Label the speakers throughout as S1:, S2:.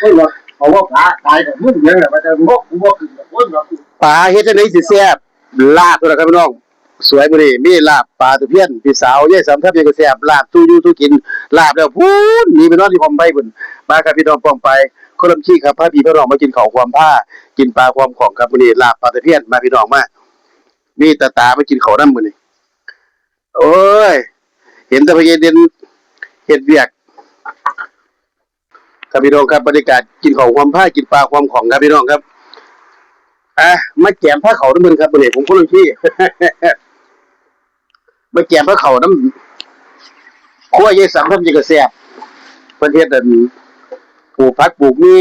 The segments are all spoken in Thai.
S1: เฮ้ยว่าเขาว่าพระตายแต่มึงเยอะมันจะงกงกขึ้นคนเรา
S2: ปลาเฮ็ดจังได๋สิแซ่บลาบพุ่นล่ะครับพี่น้อง สวยมื้อนี้มีลาบปลาตะเพียนพี่สาวยายสำทับยังก็แซ่บลาบสู้อยู่สู้กิน ลาบแล้วพูนหนี่ไปนอนที่ผมไปพุ่นมาครับพี่น้องป้องไปคนลำชี้ครับพาพี่พี่น้องมากินข้าวความผ้า กินปลาความของครับมื้อนี้ลาบปลาตะเพียนมาพี่น้องมามีตาตามากินข้าวนำมื้อนี้โอ้ย เห็นแต่พญเด่นเฮ็ดเวียก ครับพี่น้องครับบรรยากาศกินข้าวความผ้ากินปลาความของครับพี่น้องครับอะมาแกมผ้าเขาน้ำมันครับวันนี้ผมคนละที่มาแกมผ้าเขาน้ำขั้วยายสังทำยังกระแสบประเทศนั้นปลูกพักปลูกมี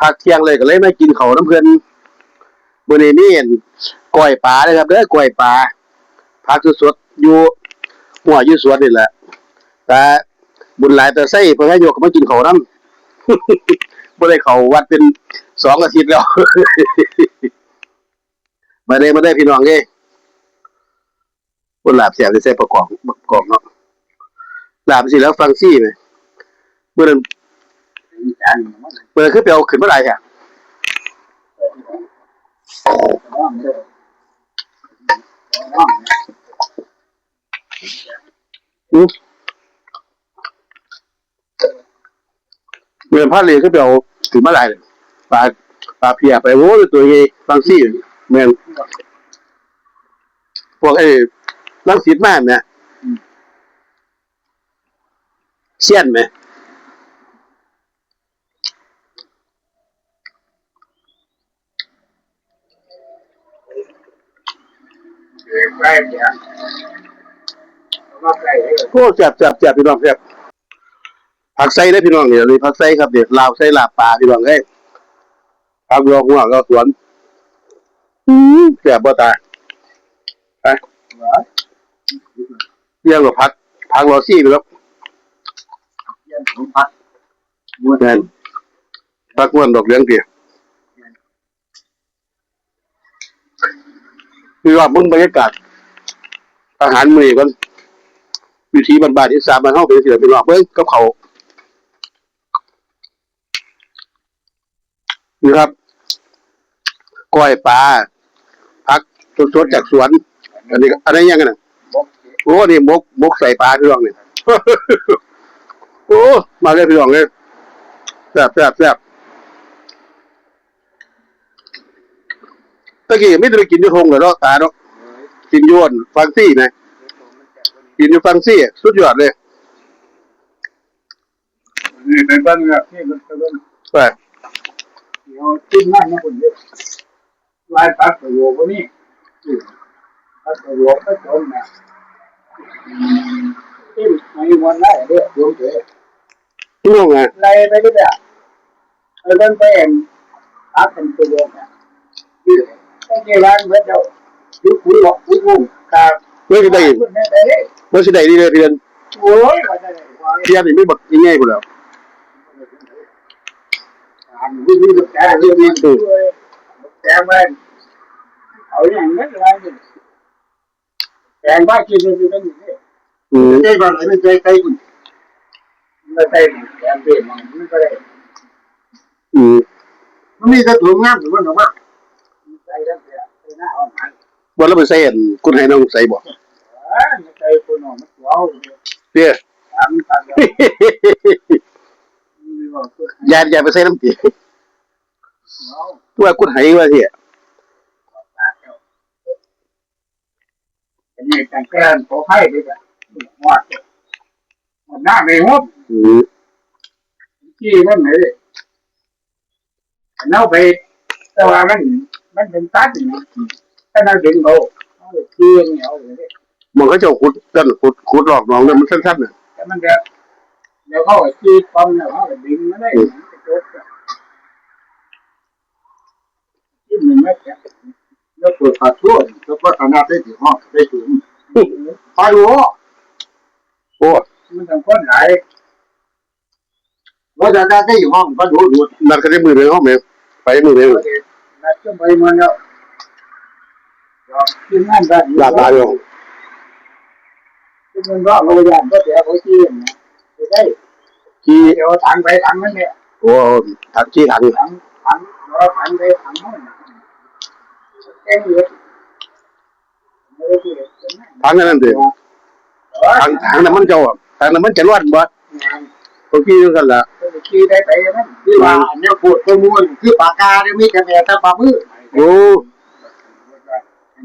S2: พักเที่ยงเลยก็เลยมากินเขาน้ำเพื่อนวันนี้นี่ก้อยปลาเลยครับเด้อก้อยปลาพักสดๆอยู่หัวอยู่สวนนี่แหละแต่ บุญหลายแต่ไส้เพื่อให้โยกก็มากินเขาวน้ำบ่ได้เขาวัดเป็นสองอาทิตย์แล้ว มาได้มาได้พี่น้องเอ้ยคนลาบเสียบใส่ประกอบประกอบเนาะหลาบสิแล้วฟังซี่ไหมเมื่อนั้นเมื่อนั้นคือไปเอาขึ้นเมื่อไหร่ค่ะอืม เมื่อนั้นพาเลยคือไปเอาขึ้นเมื่อไหร่เนี่ยปลาปลาเพียไปโว้ยตัวใหญ่ฟังซี่แม่นพวกไอ้ลังสิตมากเนี่ยเชี่ยนไหม
S1: ใกล้เนี่ยมาใกล้เลย
S2: โอ้แซ่บแซ่บแซ่บพี่น้องแซ่บ ผักไส้ได้อพี่น้องเนี่ยเลยผักไส้ครับเดี๋ยวลาวไส้ลาบปลาพี่น้องเอ้ยผักรองหัวก็สวนอืมแซ่บบ่ตายไปเรียกว่าผักผักรอซี่ไปแล้ว
S1: ยันสมพัด
S2: แม่นผักม้วนดอกเหลืองเตี้ยพี่ว่ามึงบรรยากาศอาหารมื้อนี้ก่อนวิธีบ้านๆที่สามบ้านเฮาเป็นสิล่ะพี่น้องเบิ่งกับเขา วนี่ครับก้อยปลาพักสดๆจากสวน อันนี้อันนี้ยังไงนะ
S1: บก
S2: โอ้นี่มกมกใส่ปลาพี่รองนี่โอ้มาเลยพี่รองเลยแซ่บแซ่บแซ่บตะกี้ไม่ได้ไปกินอยูทงเลยเนาะตาเนาะกินอยวนฟังซี่นะกินอยู่ฟังซี่ สุดยอดเลย
S1: นี่เป็นบ้านเนี่ยที่มันเป็น
S2: ไป
S1: เดี๋ยวขึ้นหน้าเนี่ยคนเดียวลายปัดตัวโยกนี่ปัดตัวโยกก็จมนะที่ในวันได้เด้อโยมเด้อ
S2: พี่น้องไง
S1: ไล่ไปก็ได้เออเดินไปเองอาเป็นตัวโยกนะที่ต้องเกี่ยวกับเมื่อเจ้ายุคคุยหรอกคุยกุ้งครับ
S2: เมื่อสิได้
S1: คุณแม่ได้
S2: เมื่อสิได้ดีเลยเดือน
S1: โอ้ยว่าจะได้ว่า
S2: พี่ยันนี่ไม่บักยังไงพุ่นแล้ว
S1: อันนี้คือแกเรียแกแม่เอาอย่างนี้แกงบ้ากินอยู่กันอยู่นี่
S2: อืม
S1: ใจบ้านไม่ใจใจคุณไม่ใจแกงเป็นมันไม่ได้
S2: อืม
S1: มันมีแต่ถุงงามหรือว่าหนูมาใจแล้ว เสียใจหน้าอ่อนหัน
S2: บ่แล้วไปใส่อันคุณให้น้องใส่บ่
S1: เออใจคุณอ่อนมันเอา
S2: เตี้ย
S1: ถามทางมี ว่าคุณ
S2: ยานยานไปใส่น้ำตี
S1: เอา
S2: ตัวคุณให้ว่าเที่ย
S1: อันนี้การแก้ขอให้ด้วยกันหมดหมดหน้าไม่หมด
S2: อืม
S1: ที่มันไหนเน่าไปแต่ว่ามันมันเป็นตัดนี่ถ้าเราดึงโบที่เหนียวเลย
S2: มันก็จะขุดต้นขุดขุดหลอกหนองเนี่ยมันสั้นๆน่ะ
S1: แต่มันจะ เดี๋ยวเขาที่ปั๊มแล้วเขาดึงมาได้จบที่มันไม่แข็งแล้วเปิดฝาทั่วแล้วก็ขนาดได้ถึงห้องได้ถึงพอรู้
S2: โอ้
S1: มันต้องคนไหลว่าจะได้อยู่ห้องก็ดูดู
S2: นัดกันได้มือเดียวห้องแม่งไปมือเดียว
S1: นัดก็ไปมันแล้วกินนั่นได้
S2: ลาบตาอยู่
S1: มันรอดโรงยานก็เดี๋ยวเขาชี้นะ ได้
S2: ขี่
S1: เดี๋ยวทางไปทางนั้นเนี่ย
S2: โอ้ถังชี้ถัง
S1: ถังถังเราถังไปถังโน่นแกงเหลือไม่ได้ที่
S2: ถังนั่นเด้ถังถังน้ำมันเจ้าอะถังน้ำมันจะร้อนบ่บางทีนั่นล่ะ
S1: ขี่ได้ไปนั่น
S3: ที่ว่าอันเนี้ยพูดตัวมูลคือปากกาเนี่ยมีแต่แบบแต่ปลามือ
S2: โอ้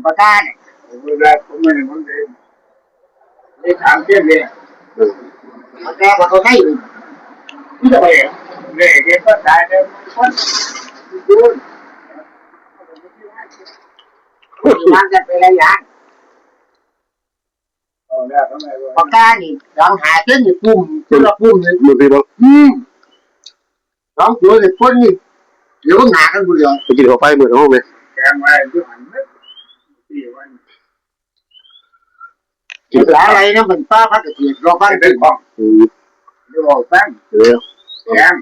S3: ปากกาเนี่ย
S1: ผมไม่ได้ผมไม่ได้ผมเองนี่ถามเพี้ยนเลย
S3: ปากกาปากกาไข่เลย
S1: ที่จะไปเนี่ยเก็บก็ตายเลยคนดู
S3: มันจะเป็นอะไรอย่าง
S1: เอาแล้วทำไมวะ
S3: ปากกานี่ดังหาเส้นนี่ปุ่มตัวละปุ่มนี่
S2: บางทีบ่
S3: อืมสองตัวนี่คนนี่เดี๋ยวก็หากันบุเรียว
S2: ไปกินข้าวไปมื้อห้องเลย
S1: แกงไว้ดูหันไหมที่วัน
S2: กิน
S3: ภาษาอะไรนะมันป้าพักเกษตรรอบ้าน
S1: เป็
S3: เป็นน
S1: ของ
S2: อืม
S1: ดูบอกแป้ง
S2: เดี๋ยว
S1: แกง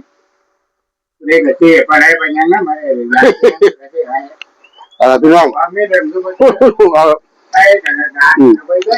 S1: เรียกเจี๊ยบอะไรไปยังนั้นมาเลยนะ
S2: เอ่อพี่น้อง
S1: ความไม่เดิมก็มา
S2: เอา
S1: ไปธนาคารไปด้วย